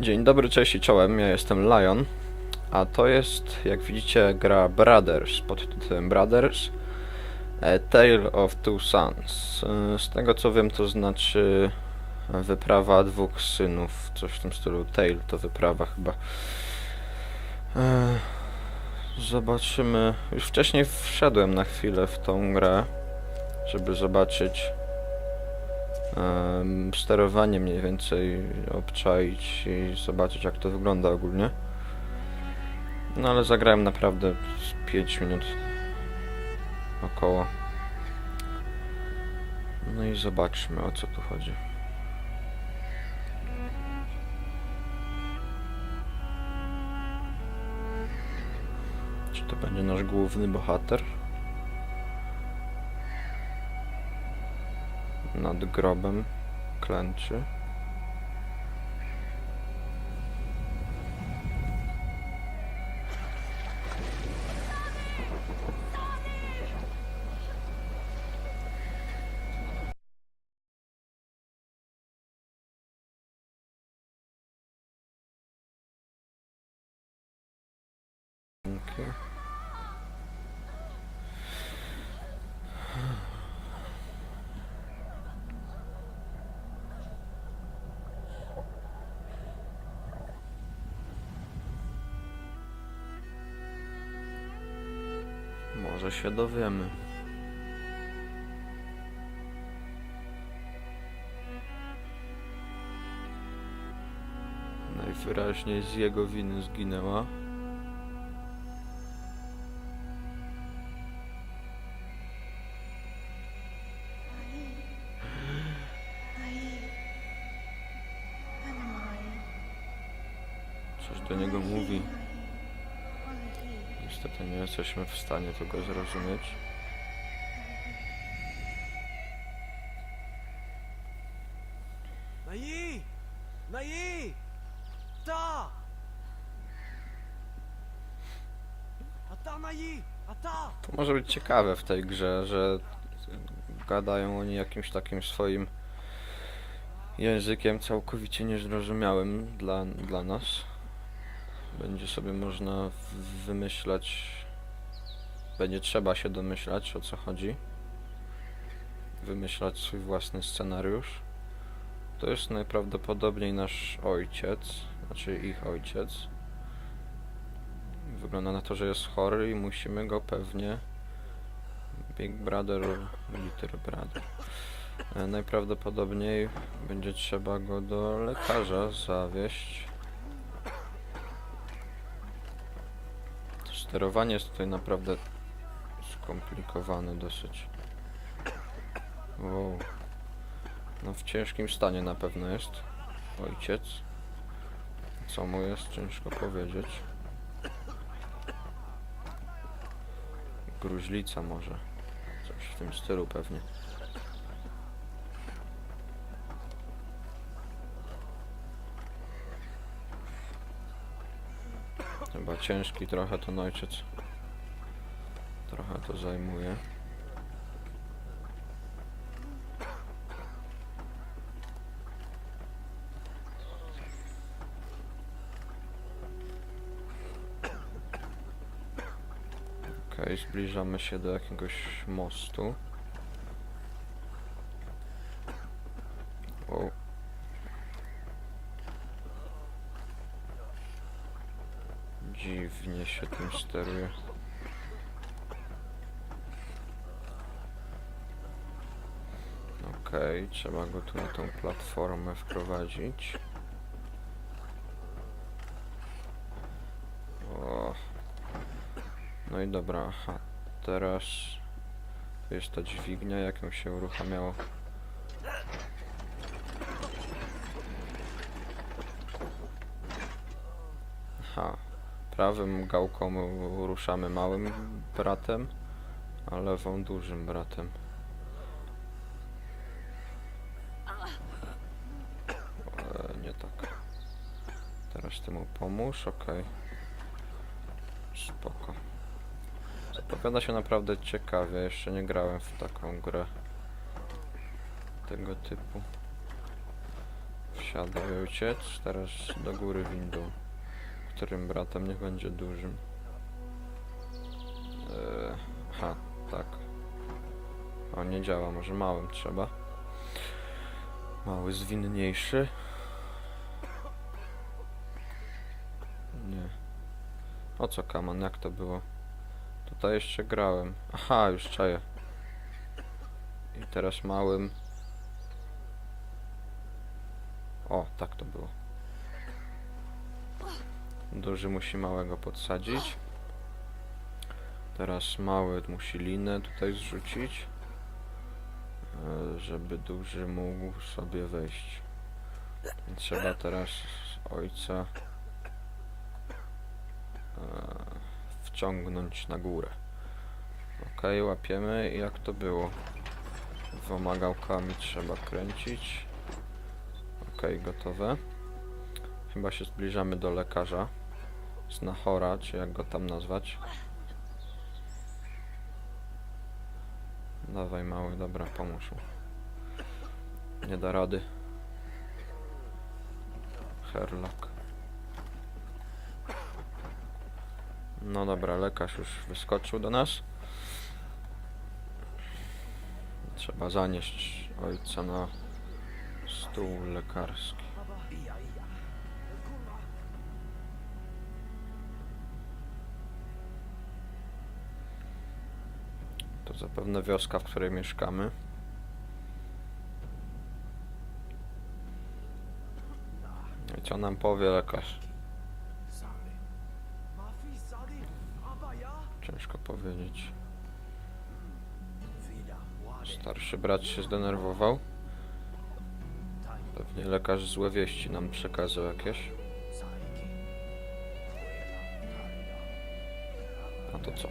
Dzień dobry, cześć i czołem, ja jestem Lion, a to jest, jak widzicie, gra Brothers pod tytułem Brothers A Tale of Two Sons. E, Z tego co wiem, to znaczy wyprawa dwóch synów, coś w tym stylu. Tale to wyprawa chyba. E, Zobaczymy. Już wcześniej wszedłem na chwilę w tą grę, żeby zobaczyć em, sterowanie mniej więcej obczaić i zobaczyć jak to wygląda ogólnie. No ale zagrałem naprawdę z 5 minut około. No i zobaczmy o co tu chodzi. Czy to będzie nasz główny bohater? Nad grobem klęczy. Dzięki. Może się dowiemy. Najwyraźniej z jego winy zginęła. Niestety nie jesteśmy w stanie tego zrozumieć. Nayi! Nayi! Ata! Ata Nayi! Ata! To może być ciekawe w tej grze, że gadają oni jakimś takim swoim językiem całkowicie niezrozumiałym dla, dla nas. Będzie sobie można wymyślać, będzie trzeba się domyślać o co chodzi. Wymyślać swój własny scenariusz. To jest najprawdopodobniej nasz ojciec, znaczy ich ojciec. Wygląda na to, że jest chory i musimy go pewnie Big Brother, Little Brother. E, Najprawdopodobniej będzie trzeba go do lekarza zawieźć. To Sterowanie jest tutaj naprawdę skomplikowane dosyć. Wow. No w ciężkim stanie na pewno jest ojciec. Co mu jest ciężko powiedzieć. Gruźlica może. Coś w tym stylu pewnie. Ciężki trochę ten ojciec. Trochę to zajmuje. Okej, zbliżamy się do jakiegoś mostu. Wow. Dziwnie się tym steruje. Okej, trzeba go tu na tą platformę wprowadzić. O. No i dobra, aha. Teraz tu jest ta dźwignia, jak ją się uruchamiało. Aha. Prawym gałką ruszamy małym bratem, a lewą dużym bratem. Teraz ty mu pomóż, okej. Spoko. Zapowiada się naprawdę ciekawie, jeszcze nie grałem w taką grę tego typu. W Siadaj ojciec, teraz do góry windą. Którym bratem niech będzie dużym. Eee, ha, tak. O, nie działa, może małym trzeba. Mały zwinniejszy. Nie. O co kaman, jak to było? Tutaj jeszcze grałem. Aha, już czaję. I teraz małym. O, tak to było. Duży musi małego podsadzić. Teraz mały musi linę tutaj zrzucić, e, żeby duży mógł sobie wejść. Trzeba teraz ojca wciągnąć na górę. Ok, łapiemy i jak to było? Wymagałkami trzeba kręcić. Ok, gotowe. Chyba się zbliżamy do lekarza. Znachora, czy jak go tam nazwać. Dawaj mały, dobra, pomóż. Nie da rady. Herlock. No dobra, lekarz już wyskoczył do nas. Trzeba zanieść ojca na stół lekarski. To zapewne wioska, w której mieszkamy. Co nam powie lekarz? Ciężko powiedzieć. Starszy brat się zdenerwował. Pewnie lekarz złe wieści nam przekazał jakieś. A to co?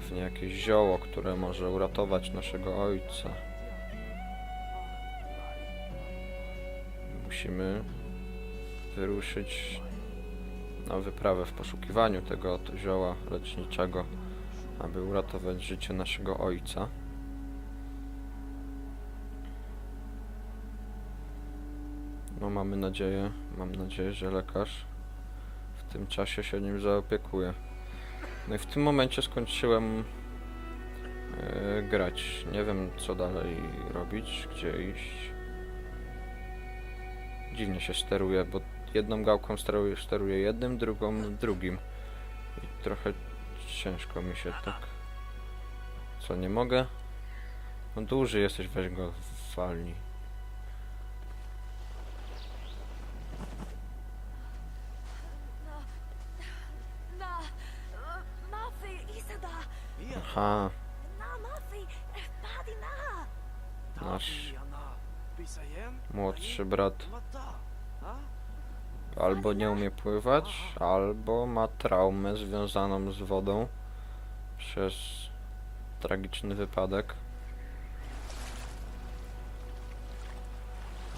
Pewnie jakieś zioło, które może uratować naszego ojca. Musimy wyruszyć na wyprawę w poszukiwaniu tego oto zioła leczniczego, aby uratować życie naszego ojca. No mamy nadzieję, mam nadzieję, że lekarz w tym czasie się nim zaopiekuje. No i w tym momencie skończyłem e, grać. Nie wiem co dalej robić, gdzie iść dziwnie się steruje, bo jedną gałką steruje, steruję jednym, drugą drugim. I trochę ciężko mi się tak... Co, nie mogę? No duży jesteś, weź go walni. Aha. Nasz młodszy brat albo nie umie pływać, albo ma traumę związaną z wodą przez tragiczny wypadek.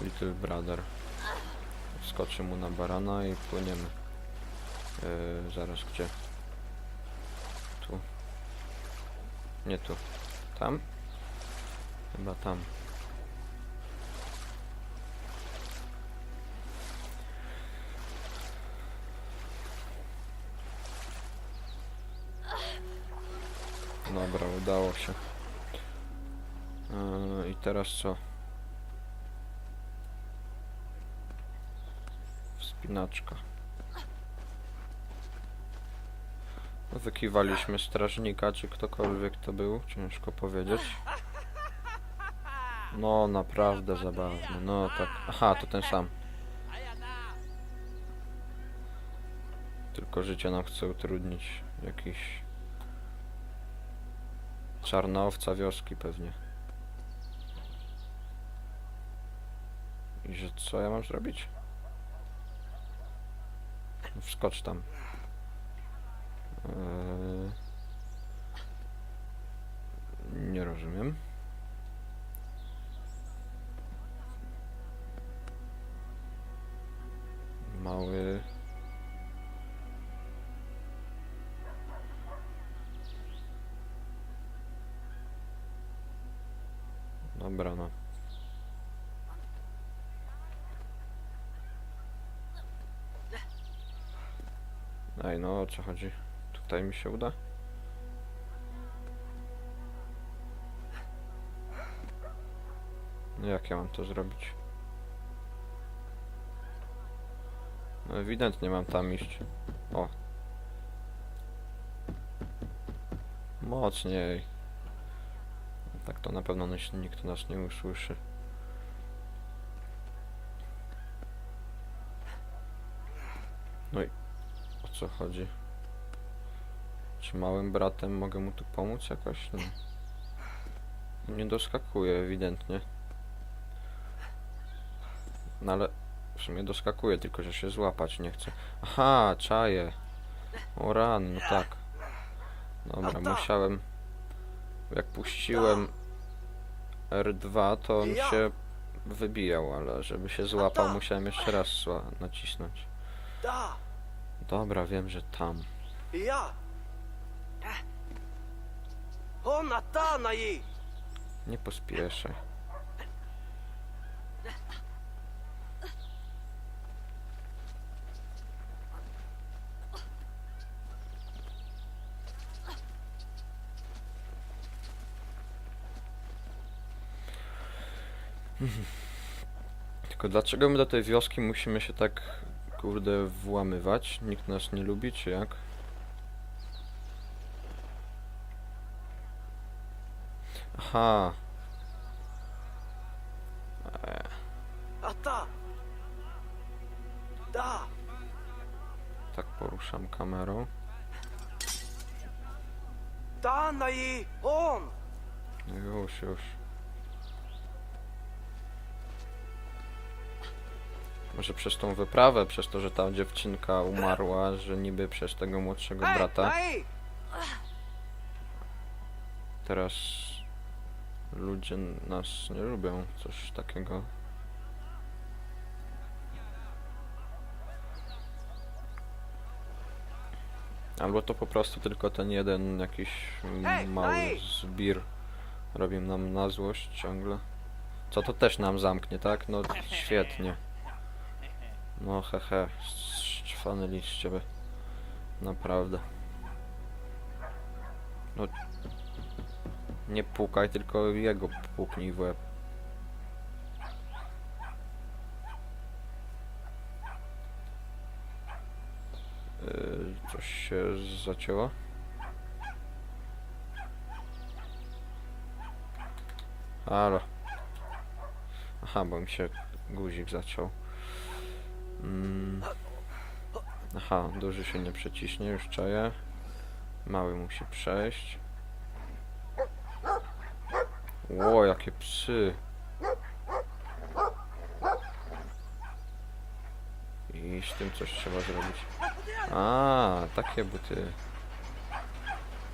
Little Brother. Skoczy mu na barana i płyniemy. Yy, zaraz gdzie? Tu. Nie tu. Tam? Chyba tam. Dobra, udało się. Yy, I teraz co? Wspinaczka. Wykiwaliśmy strażnika, czy ktokolwiek to był, ciężko powiedzieć. No, naprawdę zabawny. No tak. Aha, to ten sam. Tylko życie nam chce utrudnić. Jakiś czarna wioski pewnie. I że co ja mam zrobić? Wskocz tam. Eee... Nie rozumiem. Mały. Dobra, no. Ej, no o co chodzi? Tutaj mi się uda? No Jak ja mam to zrobić? No ewidentnie mam tam iść. O. Mocniej. To na pewno nikt- nikt nas nie usłyszy. No i o co chodzi? Czy małym bratem mogę mu tu pomóc jakoś? No. Nie doskakuje ewidentnie. No ale w sumie doskakuje, tylko że się złapać nie chce. Aha, czaję. O ran, no tak. Dobra, musiałem... Jak puściłem R2, to on się wybijał, ale żeby się złapał, musiałem jeszcze raz nacisnąć. Dobra, wiem, że tam. Ja! Ona ta na jej! Nie pospieszaj. Tylko dlaczego my do tej wioski musimy się tak, kurde, włamywać? Nikt nas nie lubi, czy jak? Aha. Da! Tak poruszam kamerą. Na jej! On! Już, już. Może przez tą wyprawę, przez to, że ta dziewczynka umarła, że niby przez tego młodszego brata, teraz ludzie nas nie lubią, coś takiego. Albo to po prostu tylko ten jeden jakiś mały zbir robi nam na złość ciągle. Co to też nam zamknie, tak? No świetnie. No hehe, szczwany z ciebie. Naprawdę. No nie pukaj, tylko jego puknij w łeb. Yy, coś się zacięło? Halo. Aha, bo mi się guzik zaciął. Mm. Aha, duży się nie przeciśnie, już czaję. Mały musi przejść. Ło, jakie psy. I z tym coś trzeba zrobić. A, takie buty.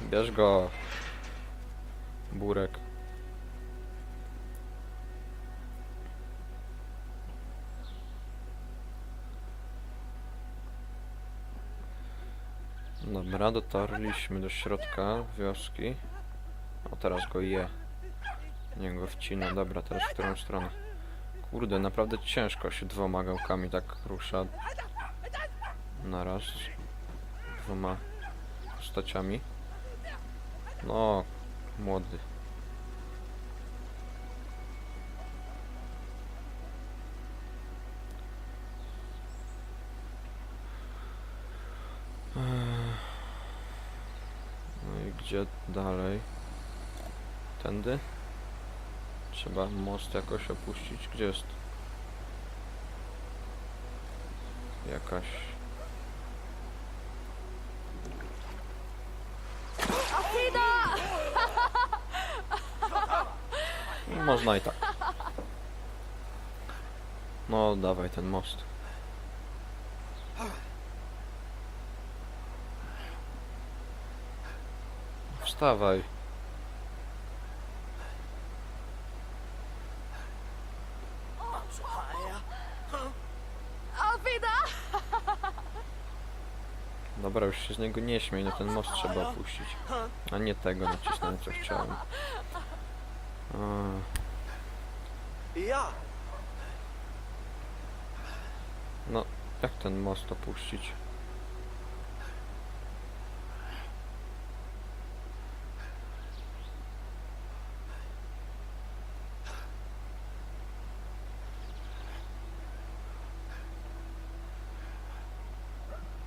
Bierz go. Burek. Dobra, dotarliśmy do środka wioski. O, teraz go je. Nie go wcina. Dobra, teraz w którą stronę? Kurde, naprawdę ciężko się dwoma gałkami tak rusza. Naraz. Dwoma postaciami. No, młody. Gdzie dalej? Tędy? Trzeba most jakoś opuścić. Gdzie jest? Jakaś... Można i tak. No, dawaj ten most. Wstawaj. Dobra, już się z niego nie śmiej, no ten most trzeba opuścić. A nie tego nacisnąłem, co chciałem. Ja. No, jak ten most opuścić?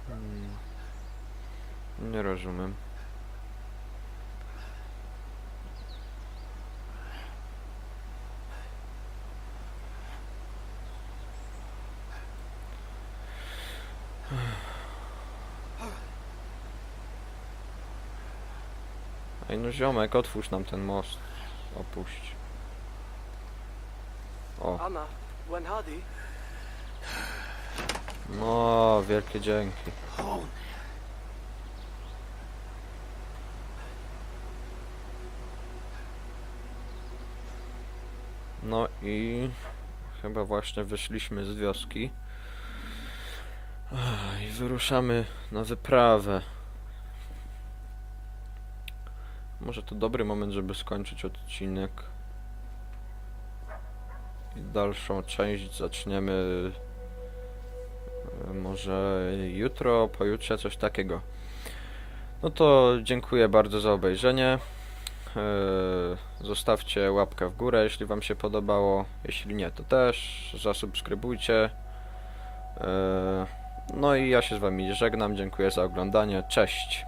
Hmm. Nie rozumiem. Ej no ziomek, otwórz nam ten most. Opuść. O, Anna. Hadi. no wielkie dzięki. No i chyba właśnie wyszliśmy z wioski. I wyruszamy na wyprawę. Może to dobry moment, żeby skończyć odcinek. I dalszą część zaczniemy e, może jutro, pojutrze, coś takiego. No to dziękuję bardzo za obejrzenie. E, Zostawcie łapkę w górę, jeśli Wam się podobało. Jeśli nie, to też zasubskrybujcie. E, No i ja się z Wami żegnam. Dziękuję za oglądanie. Cześć.